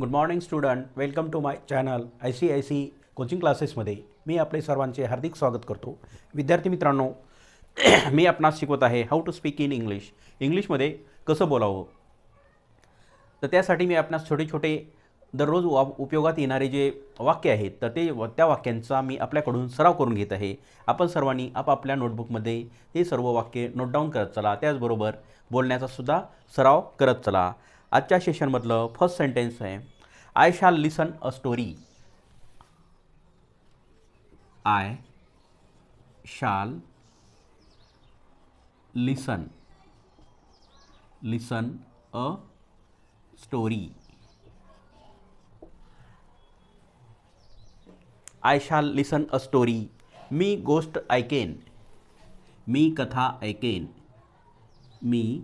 Good morning student welcome to my channel I C I C coaching क्लासेसमध्ये मी आपले सर्वांचे हार्दिक स्वागत करतो. विद्यार्थी मित्रांनो मी आपणास शिकवत आहे how to speak in English इंग्लिशमध्ये कसं बोलावं? तर त्यासाठी मी आपणास छोटे छोटे दररोज वा उपयोगात येणारे जे वाक्य आहेत तर ते व- त्या वाक्यांचा मी आपल्याकडून सराव करून घेत आहे. आपण सर्वांनी आपापल्या नोटबुकमध्ये हे सर्व वाक्य नोट डाऊन करत चला. त्याचबरोबर बोलण्याचा सुद्धा सराव करत चला. आजच्या सेशनमधलं फर्स्ट सेंटेन्स आहे I shall listen a story I shall listen listen a story I shall listen a story मी गोष्ट ऐकेन. मी कथा ऐकेन. मी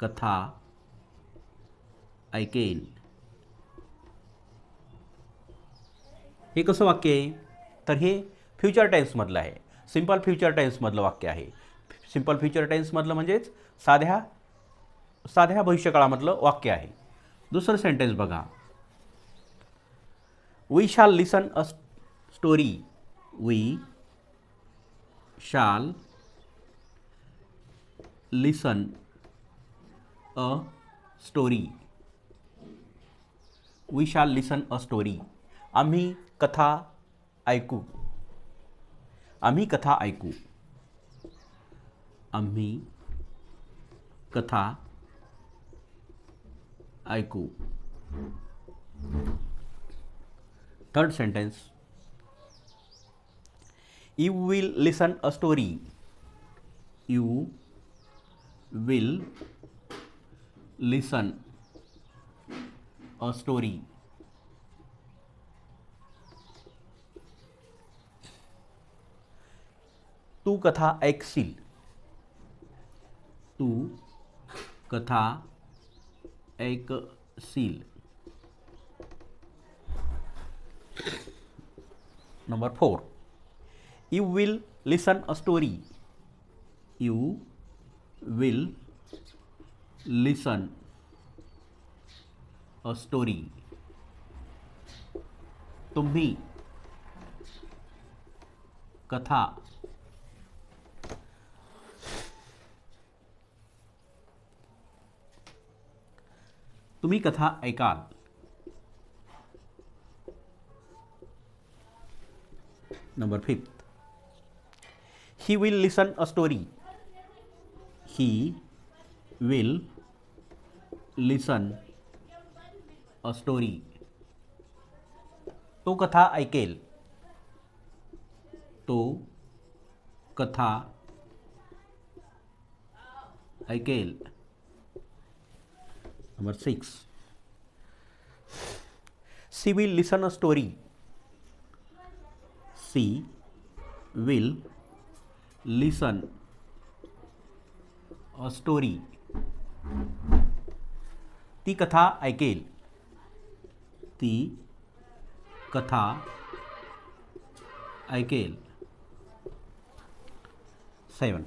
कथा ऐकेल. हे कसं वाक्य आहे? तर हे फ्युचर टाईम्समधलं आहे. सिंपल फ्युचर टाईम्समधलं वाक्य आहे. सिंपल फ्युचर टाईम्समधलं म्हणजेच साध्या साध्या भविष्यकाळामधलं वाक्य आहे. दुसरं सेंटेन्स बघा. We shall listen a story we shall listen a story we shall listen a story आम्ही कथा ऐकू आम्ही कथा ऐकू आम्ही कथा ऐकू third sentence you will listen a story you will listen a story तू कथा ऐकशील. तू कथा ऐकशील. Number four you will listen a story you will listen story तुम्ही. कथा. तुम्ही कथा ऐकाल. Number fifth he will listen a story he will listen story तो कथा ऐकेल. तो कथा ऐकेल. Number six she will listen a story she will listen a story ती कथा ऐकेल. ती कथा ऐकेल. Seven.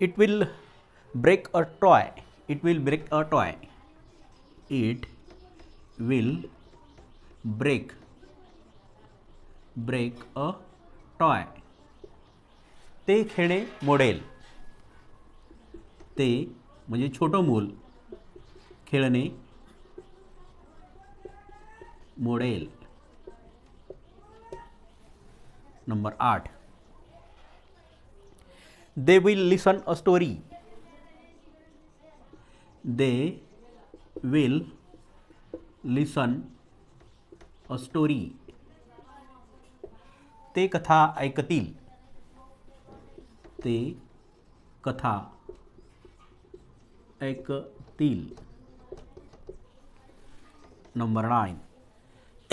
It will break a toy it will break a toy it will break break a toy ते खेळणे मोडेल. ते म्हणजे छोटं मूल. खेळणे मोडेल नंबर आठ they will listen a story they will listen a story ते कथा ऐकतील. ते कथा ऐकतील. Number nine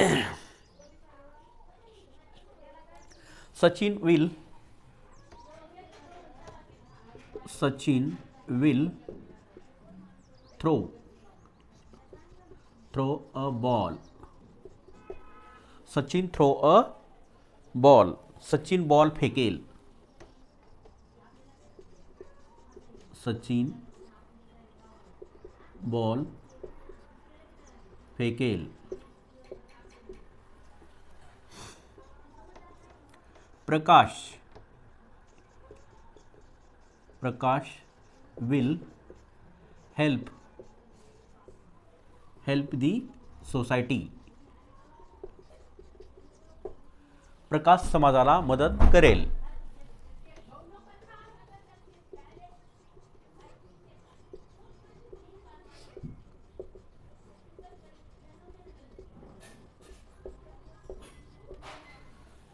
Sachin will Sachin will throw throw a ball. Sachin throw a ball, Sachin ball फेकेल। Sachin ball फेकेल। Prakash. Prakash will help help the society Prakash समाजाला मदत करेल.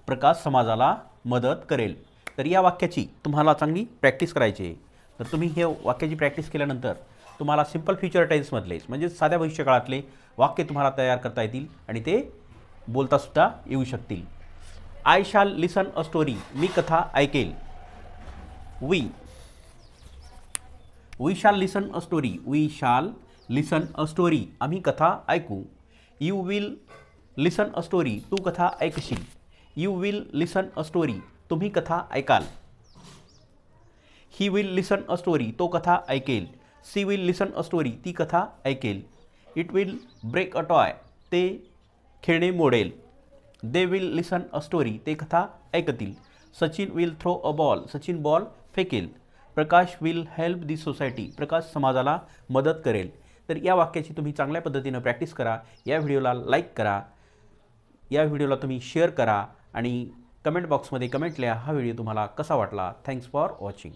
प्रकाश समाजाला मदत करेल. तर या वाक्याची तुम्हाला चांगली प्रॅक्टिस करायची आहे. तर तुम्ही हे वाक्याची प्रॅक्टिस केल्यानंतर तुम्हाला सिंपल फ्युचर टेन्समधलेच म्हणजे साध्या भविष्यकाळातले वाक्य तुम्हाला तयार करता येतील आणि ते बोलतासुद्धा येऊ शकतील. आय शाल लिसन अ स्टोरी मी कथा ऐकेल. We. We shall listen a story we shall listen a story आम्ही कथा ऐकू. You will listen a story तू कथा ऐकशील. You will listen a story तुम्ही कथा ऐकाल. He will listen a story तो कथा ऐकेल. She will listen a story ती कथा ऐकेल. It will break a toy ते खेळणे model. They will listen a story ते कथा ऐकतील. Sachin will throw a ball Sachin ball फेकेल. Prakash will help the society Prakash समाजाला मदत करेल. तर या वाक्याची तुम्ही चांगल्या पद्धतीनं प्रॅक्टिस करा. या व्हिडिओला लाईक करा. या व्हिडिओला तुम्ही शेअर करा. आणि कमेंट बॉक्समध्ये कमेंट लिहा हा व्हिडिओ तुम्हाला कसा वाटला. Thanks for watching